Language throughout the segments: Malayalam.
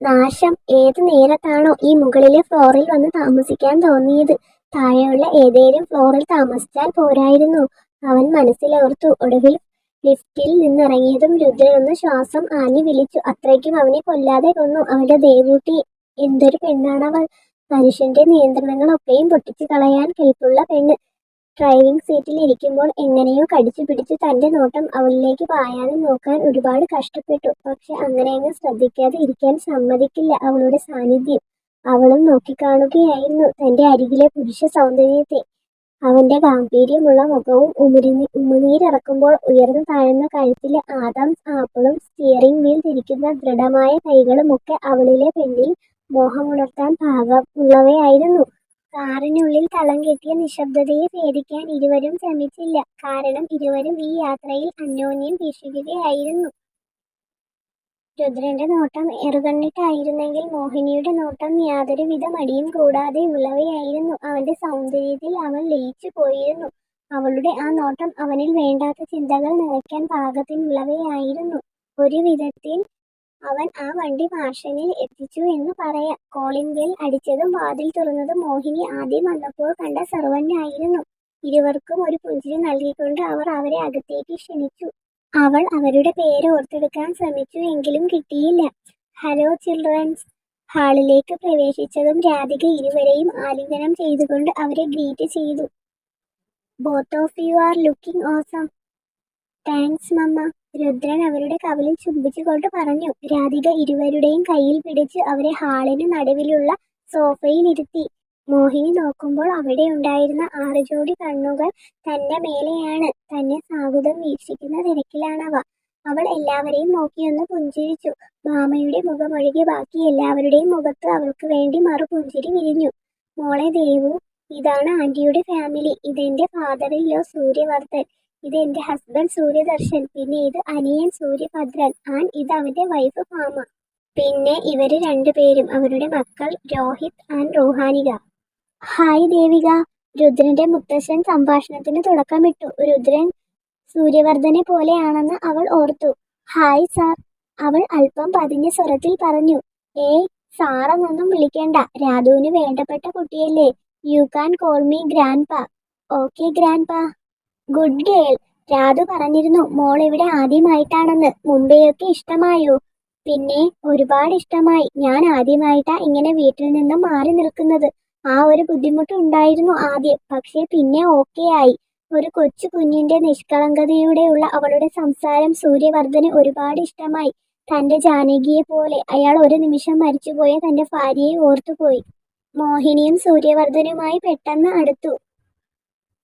നാശം ഏത് നേരത്താണോ ഈ മുകളിലെ ഫ്ലോറിൽ വന്ന് താമസിക്കാൻ തോന്നിയത്? താഴെയുള്ള ഏതേലും ഫ്ലോറിൽ താമസിച്ചാൽ പോരായിരുന്നു. അവൻ മനസ്സിലോർത്തു ഒടുവിൽ ലിഫ്റ്റിൽ നിന്നിറങ്ങിയതും രുദ്രൻ ഒന്ന് ശ്വാസം ആഞ്ഞു വിളിച്ചു. അത്രയ്ക്കും അവനെ കൊല്ലാതെ കൊന്നു. അവന്റെ ദേവൂട്ടി എന്തൊരു പെണ്ണാണവൾ. മനുഷ്യന്റെ നിയന്ത്രണങ്ങളൊക്കെയും പൊട്ടിച്ചു കളയാൻ കെൽപ്പുള്ള പെണ്ണ്. ഡ്രൈവിംഗ് സീറ്റിൽ ഇരിക്കുമ്പോൾ എങ്ങനെയോ കടിച്ചു പിടിച്ച് തന്റെ നോട്ടം അവളിലേക്ക് പായാതെ നോക്കാൻ ഒരുപാട് കഷ്ടപ്പെട്ടു. പക്ഷെ അങ്ങനെയങ്ങ് ശ്രദ്ധിക്കാതെ ഇരിക്കാൻ സമ്മതിക്കില്ല അവളുടെ സാന്നിധ്യം. അവളും നോക്കിക്കാണുകയായിരുന്നു തന്റെ അരികിലെ പുരുഷ സൗന്ദര്യത്തെ. അവന്റെ ഗാംഭീര്യമുള്ള മുഖവും ഉമിരി ഉമിനീരിറക്കുമ്പോൾ ഉയർന്നു താഴ്ന്ന കഴുത്തിലെ ആദം ആപ്പിളും സ്റ്റിയറിംഗ് വീൽ തിരിക്കുന്ന ദൃഢമായ കൈകളുമൊക്കെ അവളിലെ പെണ്ണിൽ മോഹമുണർത്താൻ പാകമുള്ളവയായിരുന്നു കാറിനുള്ളിൽ തളം കെട്ടിയ നിശബ്ദതയെ ഭേദിക്കാൻ ഇരുവരും ശ്രമിച്ചില്ല. കാരണം ഇരുവരും ഈ യാത്രയിൽ അന്യോന്യം വീക്ഷിക്കുകയായിരുന്നു. രുദ്രന്റെ നോട്ടം എറുകണ്ണിട്ടായിരുന്നെങ്കിൽ മോഹിനിയുടെ നോട്ടം യാതൊരുവിധ മടിയും കൂടാതെ ഉള്ളവയായിരുന്നു. അവന്റെ സൗന്ദര്യത്തിൽ അവൻ ലയിച്ചു പോയിരുന്നു. അവളുടെ ആ നോട്ടം അവനിൽ വേണ്ടാത്ത ചിന്തകൾ നിറയ്ക്കാൻ പാകത്തിനുള്ളവയായിരുന്നു. ഒരു വിധത്തിൽ അവൻ ആ വണ്ടി മാർഷനിൽ എത്തിച്ചു എന്ന് പറയാം. കോളിംഗ് ബെൽ അടിച്ചതും വാതിൽ തുറന്നതും മോഹിനി ആദ്യം വന്നപ്പോൾ കണ്ട സർവന്റായിരുന്നു ഇരുവർക്കും ഒരു പുഞ്ചിരി നൽകിക്കൊണ്ട് അവർ അവരെ അകത്തേക്ക് ക്ഷണിച്ചു. അവൾ അവരുടെ പേര് ഓർത്തെടുക്കാൻ ശ്രമിച്ചു എങ്കിലും കിട്ടിയില്ല. ഹലോ ചിൽഡ്രൻസ് ഹാളിലേക്ക് പ്രവേശിച്ചതും രാധിക ഇരുവരെയും ആലിംഗനം ചെയ്തുകൊണ്ട് അവരെ ഗ്രീറ്റ് ചെയ്തു. Both of you are looking awesome thanks മമ്മ രുദ്രൻ അവരുടെ കവലിൽ ചുംബിച്ചുകൊണ്ട് പറഞ്ഞു രാധിക ഇരുവരുടെയും കയ്യിൽ പിടിച്ച് അവരെ ഹാളിന് നടുവിലുള്ള സോഫയിൽ ഇരുത്തി. മോഹിനി നോക്കുമ്പോൾ അവിടെ ഉണ്ടായിരുന്ന ആറ് ജോഡി കണ്ണുകൾ തന്റെ മേലെയാണ്. തന്നെ സാഹുതം വീക്ഷിക്കുന്ന തിരക്കിലാണവ. അവൾ എല്ലാവരെയും നോക്കിയൊന്ന് പുഞ്ചിരിച്ചു. ഭാമയുടെ മുഖമൊഴികെ ബാക്കി എല്ലാവരുടെയും മുഖത്ത് അവൾക്ക് വേണ്ടി മറുപുഞ്ചിരി വിരിഞ്ഞു. മോളെ ദേവു ഇതാണ് ആന്റിയുടെ ഫാമിലി. ഇതെന്റെ ഫാദറിലോ സൂര്യവർദ്ധൻ. ഇത് എന്റെ ഹസ്ബൻഡ് സൂര്യദർശൻ പിന്നെ ഇത് അനിയൻ സൂര്യഭദ്രൻ ആൻ ഇത് അവന്റെ വൈഫ് ഭാമ പിന്നെ ഇവർ രണ്ടുപേരും അവരുടെ മക്കൾ രോഹിത് ആൻഡ് റൂഹാനിക. ഹായ് ദേവിക. രുദ്രന്റെ മുത്തശ്ശൻ സംഭാഷണത്തിന് തുടക്കമിട്ടു. രുദ്രൻ സൂര്യവർദ്ധനെ പോലെയാണെന്ന് അവൾ ഓർത്തു. ഹായ് സാർ അവൾ അല്പം പതിഞ്ഞ സ്വരത്തിൽ പറഞ്ഞു ഏ സാറെന്നൊന്നും വിളിക്കേണ്ട. രാധുവിന് വേണ്ടപ്പെട്ട കുട്ടിയല്ലേ. You can call me grandpa okay grandpa good girl Radhu പറഞ്ഞിരുന്നു മോൾ ഇവിടെ ആദ്യമായിട്ടാണെന്ന്. മുംബൈയൊക്കെ ഇഷ്ടമായോ? പിന്നെ ഒരുപാട് ഇഷ്ടമായി. ഞാൻ ആദ്യമായിട്ടാ ഇങ്ങനെ വീട്ടിൽ നിന്നും മാറി നിൽക്കുന്നത്. ആ ഒരു ബുദ്ധിമുട്ട് ഉണ്ടായിരുന്നു ആദ്യം. പക്ഷേ പിന്നെ ഓക്കെ ആയി. ഒരു കൊച്ചു കുഞ്ഞിന്റെ നിഷ്കളങ്കതയോടെയുള്ള അവളുടെ സംസാരം സൂര്യവർദ്ധന് ഒരുപാട് ഇഷ്ടമായി. തന്റെ ജാനകിയെ പോലെ അയാൾ ഒരു നിമിഷം മരിച്ചുപോയ തന്റെ ഭാര്യയെ ഓർത്തുപോയി. മോഹിനിയും സൂര്യവർദ്ധനുമായി പെട്ടെന്ന് അടുത്തു.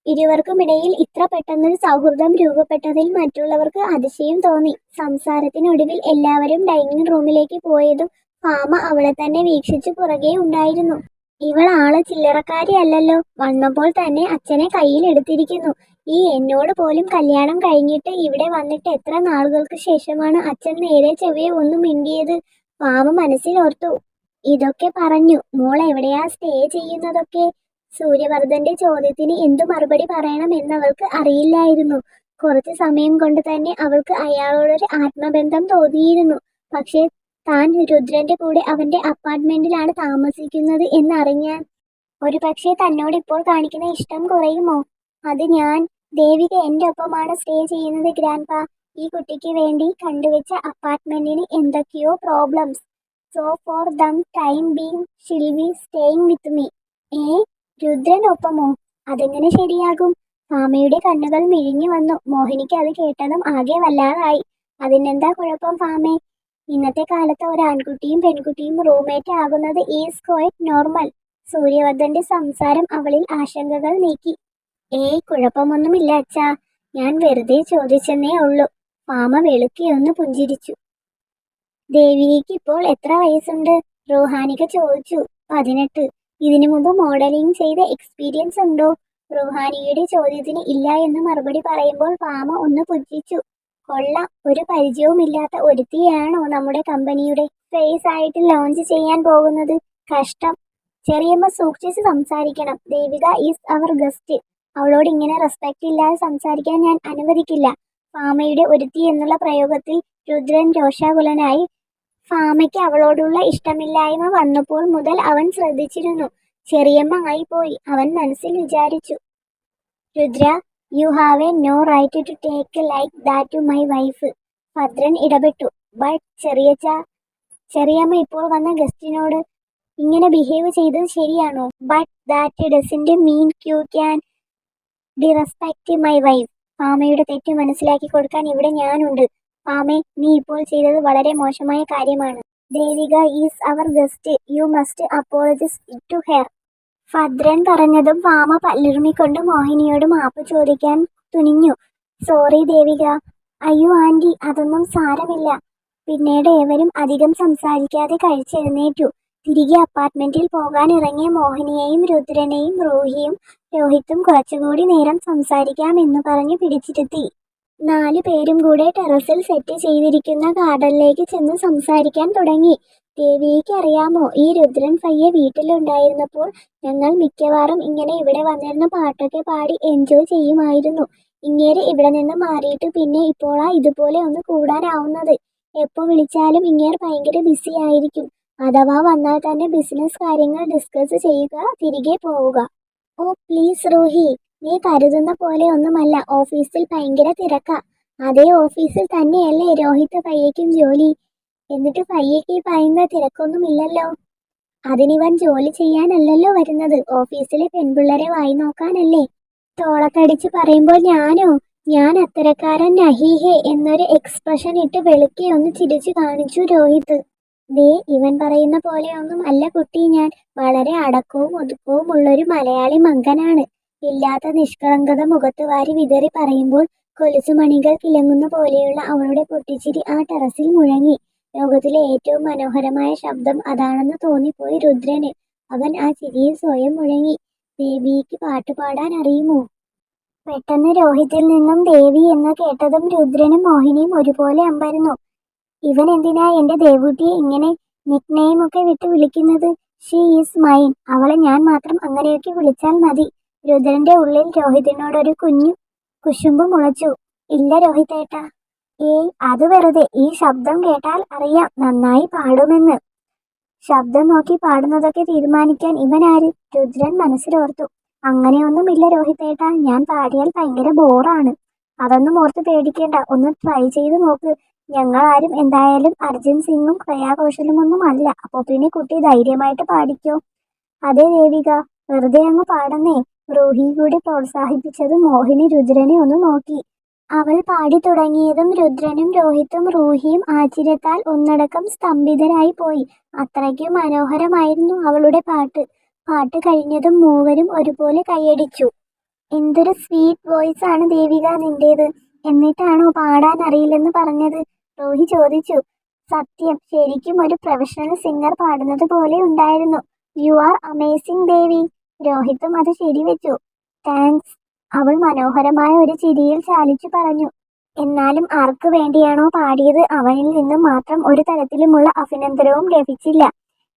ഇരുവർക്കുമിടയിൽ ഇത്ര പെട്ടെന്നൊരു സൗഹൃദം രൂപപ്പെട്ടതിൽ മറ്റുള്ളവർക്ക് അതിശയം തോന്നി. സംസാരത്തിനൊടുവിൽ എല്ലാവരും ഡൈനിങ് റൂമിലേക്ക് പോയതും ഫാമ അവളെ തന്നെ വീക്ഷിച്ചു പുറകെ ഉണ്ടായിരുന്നു. ഇവൾ ആൾ ചില്ലറക്കാരി അല്ലല്ലോ. വന്നപ്പോൾ തന്നെ അച്ഛനെ കയ്യിൽ എടുത്തിരിക്കുന്നു. ഈ എന്നോട് പോലും കല്യാണം കഴിഞ്ഞിട്ട് ഇവിടെ വന്നിട്ട് എത്ര നാളുകൾക്ക് ശേഷമാണ് അച്ഛൻ നേരെ ചെവിയെ ഒന്നും മിണ്ടിയത്? ഫാമ മനസ്സിലോർത്തു ഇതൊക്കെ പറഞ്ഞു. മോൾ എവിടെയാ സ്റ്റേ ചെയ്യുന്നതൊക്കെ? സൂര്യവർദ്ധന്റെ ചോദ്യത്തിന് എന്തു മറുപടി പറയണം എന്നവൾക്ക് അറിയില്ലായിരുന്നു. കുറച്ചു സമയം കൊണ്ട് തന്നെ അവൾക്ക് അയാളോടൊരു ആത്മബന്ധം തോന്നിയിരുന്നു. പക്ഷേ താൻ രുദ്രന്റെ കൂടെ അവന്റെ അപ്പാർട്ട്മെന്റിലാണ് താമസിക്കുന്നത് എന്നറിഞ്ഞാൽ ഒരു പക്ഷേ തന്നോട് ഇപ്പോൾ കാണിക്കുന്ന ഇഷ്ടം കുറയുമോ? അത് ഞാൻ ദേവിക എന്റെ ഒപ്പമാണ് സ്റ്റേ ചെയ്യുന്നത് ഗ്രാൻഡ് പാ ഈ കുട്ടിക്ക് വേണ്ടി കണ്ടുവച്ച അപ്പാർട്ട്മെന്റിന് എന്തൊക്കെയോ problems so for the time being she'll be staying with me eh? രുദ്രനൊപ്പമോ? അതെങ്ങനെ ശരിയാകും? ഫാമയുടെ കണ്ണുകൾ മിഴിഞ്ഞു വന്നു. മോഹിനിക്ക് അത് കേട്ടതും ആകെ വല്ലാതായി. അതിനെന്താ കുഴപ്പം ഫാമേ? ഇന്നത്തെ കാലത്ത് ഒരാൺകുട്ടിയും പെൺകുട്ടിയും റൂംമേറ്റ് ആകുന്നത് ഈസ് ക്വൈറ്റ് നോർമൽ സൂര്യവർദ്ധന്റെ സംസാരം അവളിൽ ആശങ്കകൾ നീക്കി. ഏയ് കുഴപ്പമൊന്നുമില്ല അച്ഛാ. ഞാൻ വെറുതെ ചോദിച്ചെന്നേ ഉള്ളൂ. ഫാമ വെളുക്കിയൊന്ന് പുഞ്ചിരിച്ചു. ദേവിക്ക് ഇപ്പോൾ എത്ര വയസ്സുണ്ട്? റോഹാനിക ചോദിച്ചു. പതിനെട്ട്. ഇതിനു മുമ്പ് മോഡലിംഗ് ചെയ്ത എക്സ്പീരിയൻസ് ഉണ്ടോ? റുഹാനിയുടെ ചോദ്യത്തിന് ഇല്ല എന്ന് മറുപടി പറയുമ്പോൾ പാമ ഒന്ന് പുച്ഛിച്ചു. കൊള്ള ഒരു പരിചയവുമില്ലാത്ത ഒരുത്തിയാണോ നമ്മുടെ കമ്പനിയുടെ ഫേസ് ആയിട്ട് ലോഞ്ച് ചെയ്യാൻ പോകുന്നത്? കഷ്ടം. ചെറിയമ്മ സൂക്ഷിച്ച് സംസാരിക്കണം. ദേവിക ഈസ് അവർ ഗസ്റ്റ് അവളോട് ഇങ്ങനെ റെസ്പെക്റ്റ് ഇല്ലാതെ സംസാരിക്കാൻ ഞാൻ അനുവദിക്കില്ല. ഫാമയുടെ ഒരുത്തി എന്നുള്ള പ്രയോഗത്തിൽ രുദ്രൻ രോഷാകുലനായി ഫാമയ്ക്ക് അവളോടുള്ള ഇഷ്ടമില്ലായ്മ വന്നപ്പോൾ മുതൽ അവൻ ശ്രദ്ധിച്ചിരുന്നു. ചെറിയമ്മ ആയിപ്പോയി. അവൻ മനസ്സിൽ വിചാരിച്ചു Rudra you have a no right to take like that to my wife Bhadran ഇടപെട്ടു. ബട്ട് ചെറിയച്ച ചെറിയമ്മ ഇപ്പോൾ വന്ന ഗസ്റ്റിനോട് ഇങ്ങനെ ബിഹേവ് ചെയ്തത് ശരിയാണോ? But that doesn't mean you can disrespect my wife ഫാമയുടെ തെറ്റ് മനസ്സിലാക്കി കൊടുക്കാൻ ഇവിടെ ഞാനുണ്ട്. ഫാമെ നീ ഇപ്പോൾ ചെയ്തത് വളരെ മോശമായ കാര്യമാണ്. Devika is our guest. You must apologise to her. Bhadran പറഞ്ഞതും വാമ പല്ലിറുമിക്കൊണ്ട് മോഹിനിയോട് മാപ്പ് ചോദിക്കാൻ തുനിഞ്ഞു. സോറി ദേവിക. അയ്യോ ആന്റി അതൊന്നും സാരമില്ല. പിന്നീട് ഏവരും അധികം സംസാരിക്കാതെ കഴിച്ചെഴുന്നേറ്റു. തിരികെ അപ്പാർട്ട്മെന്റിൽ പോകാൻ ഇറങ്ങിയ മോഹിനിയെയും രുദ്രനെയും റോഹിയും രോഹിത്തും കുറച്ചുകൂടി നേരം സംസാരിക്കാമെന്ന് പറഞ്ഞ് പിടിച്ചിരുത്തി. നാലു പേരും കൂടെ ടെറസിൽ സെറ്റ് ചെയ്തിരിക്കുന്ന ഗാർഡനിലേക്ക് ചെന്ന് സംസാരിക്കാൻ തുടങ്ങി. ദേവിക്ക് അറിയാമോ ഈ രുദ്രൻ പയ്യെ വീട്ടിലുണ്ടായിരുന്നപ്പോൾ ഞങ്ങൾ മിക്കവാറും ഇങ്ങനെ ഇവിടെ വന്നിരുന്ന പാട്ടൊക്കെ പാടി എൻജോയ് ചെയ്യുമായിരുന്നു. ഇങ്ങേര് ഇവിടെ നിന്ന് മാറിയിട്ട് പിന്നെ ഇപ്പോഴാ ഇതുപോലെ ഒന്ന് കൂടാനാവുന്നത്. എപ്പോൾ വിളിച്ചാലും ഇങ്ങേർ ഭയങ്കര ബിസി ആയിരിക്കും. അഥവാ വന്നാൽ തന്നെ ബിസിനസ് കാര്യങ്ങൾ ഡിസ്കസ് ചെയ്യുക തിരികെ പോവുക. ഓ പ്ലീസ് റോഹി നീ കരുതുന്ന പോലെ ഒന്നുമല്ല. ഓഫീസിൽ ഭയങ്കര തിരക്കാ. അതേ ഓഫീസിൽ തന്നെയല്ലേ രോഹിത് പയ്യയ്ക്കും ജോലി. എന്നിട്ട് പയ്യയ്ക്ക് ഈ പറയുന്ന തിരക്കൊന്നുമില്ലല്ലോ. അതിനിവൻ ജോലി ചെയ്യാനല്ലല്ലോ വരുന്നത്. ഓഫീസിലെ പെൺപിള്ളേരെ വായി നോക്കാനല്ലേ. തോളത്തടിച്ച് പറയുമ്പോൾ ഞാനോ? ഞാൻ അത്തരക്കാരൻ നഹീഹെ എന്നൊരു എക്സ്പ്രഷൻ ഇട്ട് വെളുക്കെ ഒന്ന് ചിരിച്ചു കാണിച്ചു രോഹിത്. ദേ ഇവൻ പറയുന്ന പോലെയൊന്നും അല്ല കുട്ടി ഞാൻ. വളരെ അടക്കവും ഒതുക്കവും ഉള്ളൊരു മലയാളി മങ്കനാണ് ഇല്ലാത്ത നിഷ്കളങ്കത മുഖത്ത് വാരി വിതറി പറയുമ്പോൾ കൊലുസുമണികൾ കിളങ്ങുന്ന പോലെയുള്ള അവളുടെ പൊട്ടിച്ചിരി ആ ടെറസിൽ മുഴങ്ങി. ലോകത്തിലെ ഏറ്റവും മനോഹരമായ ശബ്ദം അതാണെന്ന് തോന്നിപ്പോയി രുദ്രന്. അവൻ ആ ചിരിയിൽ സ്വയം മുഴങ്ങി. ദേവിക്ക് പാട്ടുപാടാൻ അറിയുമോ? പെട്ടെന്ന് രോഹിത്തിൽ നിന്നും ദേവി എന്ന് കേട്ടതും രുദ്രനും മോഹിനിയും ഒരുപോലെ അമ്പരുന്നു. ഇവൻ എന്തിനാ എന്റെ ദേവൂട്ടിയെ ഇങ്ങനെ നിക്നെയിമൊക്കെ വിട്ട് വിളിക്കുന്നത്? ഷീ ഈസ് മൈൻ അവളെ ഞാൻ മാത്രം അങ്ങനെയൊക്കെ വിളിച്ചാൽ മതി. രുദ്രന്റെ ഉള്ളിൽ രോഹിതിനോടൊരു കുഞ്ഞു കുശുമ്പ് മുളച്ചു. ഇല്ല രോഹിതേട്ട ഏയ് അത് വെറുതെ. ഈ ശബ്ദം കേട്ടാൽ അറിയാം നന്നായി പാടുമെന്ന് ശബ്ദം നോക്കി പാടുന്നതൊക്കെ തീരുമാനിക്കാൻ ഇവനാര്? രുദ്രൻ മനസ്സിലോർത്തു. അങ്ങനെയൊന്നുമില്ല രോഹിതേട്ട ഞാൻ പാടിയാൽ ഭയങ്കര ബോറാണ്. അതൊന്നും ഓർത്ത് പേടിക്കേണ്ട. ഒന്ന് ട്രൈ ചെയ്ത് നോക്ക്. ഞങ്ങൾ ആരും എന്തായാലും അർജുൻ സിംഗും ശ്രേയാ ഘോഷലും ഒന്നും അല്ല. അപ്പോൾ പിന്നെ കുട്ടി ധൈര്യമായിട്ട് പാടിക്കോ? അതെ ദേവിക വെറുതെ അങ്ങ് പാടുന്നേ. റൂഹി കൂടി പ്രോത്സാഹിപ്പിച്ചത് മോഹിനി രുദ്രനെ ഒന്ന് നോക്കി. അവൾ പാടി തുടങ്ങിയതും രുദ്രനും രോഹിത്തും റൂഹിയും ആശ്ചര്യത്താൽ ഒന്നടക്കം സ്തംഭിതരായി പോയി. അത്രയ്ക്കും മനോഹരമായിരുന്നു അവളുടെ പാട്ട്. പാട്ട് കഴിഞ്ഞതും മൂവരും ഒരുപോലെ കൈയടിച്ചു. എന്തൊരു സ്വീറ്റ് വോയിസ് ആണ് ദേവിക നിന്റേത്. എന്നിട്ടാണോ പാടാൻ അറിയില്ലെന്ന് പറഞ്ഞത്? റോഹി ചോദിച്ചു. സത്യം ശരിക്കും ഒരു പ്രൊഫഷണൽ സിംഗർ പാടുന്നത് പോലെ ഉണ്ടായിരുന്നു. You are amazing Devi. രോഹിത്തും അത് ശരിവെച്ചു. താങ്ക്സ്. അവൾ മനോഹരമായ ഒരു ചിരിയിൽ ചാലിച്ചു പറഞ്ഞു. എന്നാലും ആർക്ക് വേണ്ടിയാണോ പാടിയത് അവനിൽ നിന്നും മാത്രം ഒരു തരത്തിലുമുള്ള അഭിനന്ദനവും ലഭിച്ചില്ല.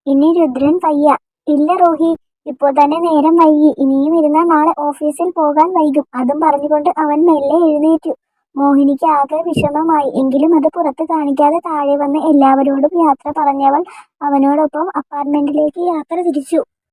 ഇനി രുദ്രൻ പയ്യ ഇല്ല റോഹി ഇപ്പോൾ തന്നെ നേരം വൈകി. ഇനിയും ഇരുന്നാൽ നാളെ ഓഫീസിൽ പോകാൻ വൈകും. അതും പറഞ്ഞുകൊണ്ട് അവൻ മെല്ലെ എഴുന്നേറ്റു. മോഹിനിക്ക് ആകെ വിഷമമായി. എങ്കിലും അത് പുറത്ത് കാണിക്കാതെ താഴെ വന്ന് എല്ലാവരോടും യാത്ര പറഞ്ഞവൾ അവനോടൊപ്പം അപ്പാർട്ട്മെന്റിലേക്ക് യാത്ര തിരിച്ചു.